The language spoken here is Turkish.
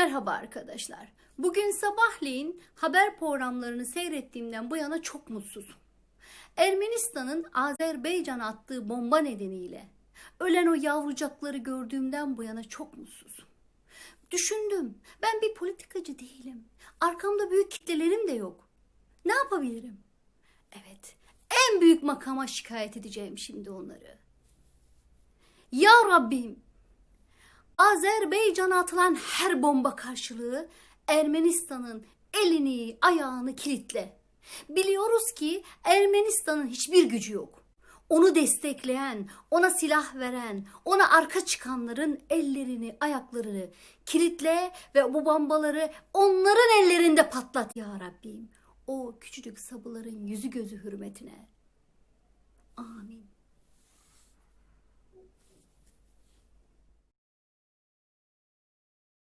Merhaba arkadaşlar. Bugün sabahleyin haber programlarını seyrettiğimden bu yana çok mutsuzum. Ermenistan'ın Azerbaycan'a attığı bomba nedeniyle ölen o yavrucakları gördüğümden bu yana çok mutsuzum. Düşündüm. Ben bir politikacı değilim. Arkamda büyük kitlelerim de yok. Ne yapabilirim? Evet. En büyük makama şikayet edeceğim şimdi onları. Ya Rabbim Azerbaycan'a atılan her bomba karşılığı Ermenistan'ın elini, ayağını kilitle. Biliyoruz ki Ermenistan'ın hiçbir gücü yok. Onu destekleyen, ona silah veren, ona arka çıkanların ellerini, ayaklarını kilitle ve bu bombaları onların ellerinde patlat ya Rabbim. O küçücük sabıların yüzü gözü hürmetine.